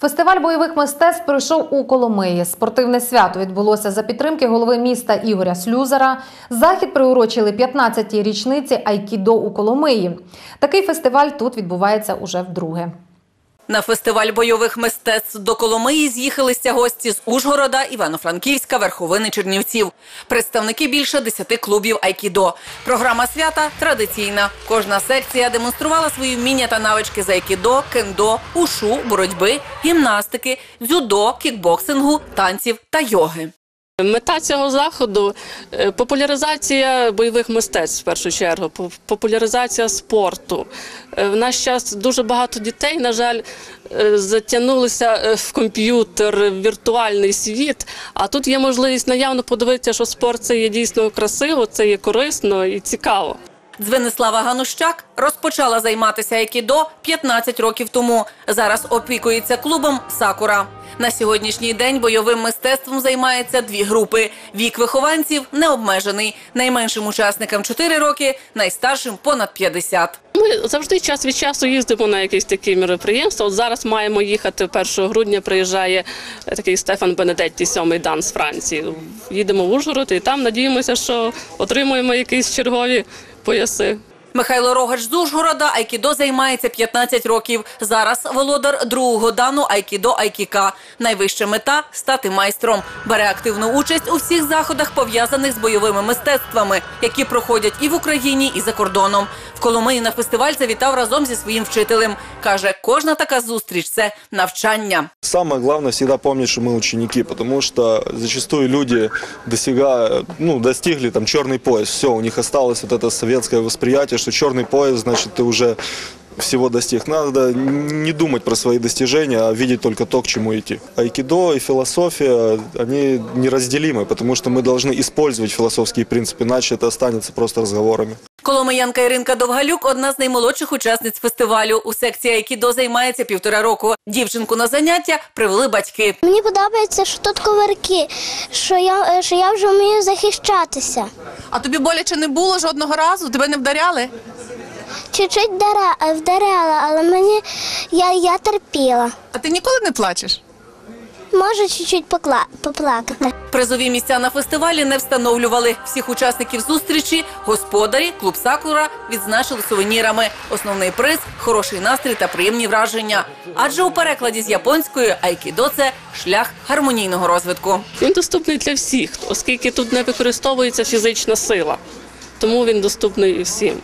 Фестиваль бойових мистецтв пройшов у Коломиї. Спортивне свято відбулося за підтримки голови міста Ігоря Слюзера. Захід приурочили 15-й річниці Айкідо у Коломиї. Такий фестиваль тут відбувається уже вдруге. На фестиваль бойових мистецтв до Коломиї з'їхалися гості з Ужгорода, Івано-Франківська, Верховини, Чернівців. Представники більше десяти клубів Айкідо. Програма свята традиційна. Кожна секція демонструвала свої вміння та навички з айкідо, кендо, ушу, боротьби, гімнастики, дзюдо, кікбоксингу, танців та йоги. Мета цього заходу е, популяризація бойових мистецтв в першу чергу, популяризація спорту. Е, В наш час дуже багато дітей, на жаль, е, затягнулися в комп'ютер, в віртуальний світ. А тут є можливість наявно подивитися, що спорт це є дійсно красиво, це є корисно і цікаво. Дзвенислава Ганущак розпочала займатися айкідо 15 років тому. Зараз опікується клубом Сакура. На сьогоднішній день бойовим мистецтвом займаються дві групи. Вік вихованців не обмежений. Найменшим учасникам 4 роки, найстаршим понад 50. Ми завжди час від часу їздимо на якісь такі мероприємства. От зараз маємо їхати 1 грудня. Приїжджає е, такий Стефан Бенедетті, сьомий дан з Франції. Їдемо в Ужгород і там надіємося, що отримуємо якісь чергові пояси. Михайло Рогач з Ужгорода айкідо займається 15 років. Зараз володар другого дану айкідо айкіка. Найвища мета стати майстром. Бере активну участь у всіх заходах, пов'язаних з бойовими мистецтвами, які проходять і в Україні, і за кордоном. В Коломиї на фестиваль завітав разом зі своїм вчителем. каже, кожна така зустріч це навчання. Самое главное всегда помнить, что мы ученики, потому что зачастую люди достигая, ну, достигли там черный пояс, все, у них осталось вот это советское восприятие, что черный пояс, значит, ты уже всего достиг. Надо не думать про свои достижения, а видеть только то, к чему идти. Айкидо и философия, они неразделимы, потому что мы должны использовать философские принципы, иначе это останется просто разговорами. Коломиянка Іринка Довгалюк одна з наймолодших учасниць фестивалю. У секції айкідо займається півтора року. Дівчинку на заняття привели батьки. Мені подобається, що тут коварки, що я, е, що я вже вмію захищатися. А тобі боляче не було жодного разу? Тебе не вдаряли? Чуть-чуть е, вдаряла, але мені я, я терпіла. А ти ніколи не плачеш? Можу чуть-чуть покла, поплакати. Призові місця на фестивалі не встановлювали. Всіх учасників зустрічі господарі, клуб Сакура відзначили сувенірами. Основний приз хороший настрій та приємні враження. Адже у перекладі з японської айкідо це шлях гармонійного розвитку. Він доступний для всіх, оскільки тут не використовується фізична сила, тому він доступний і всім.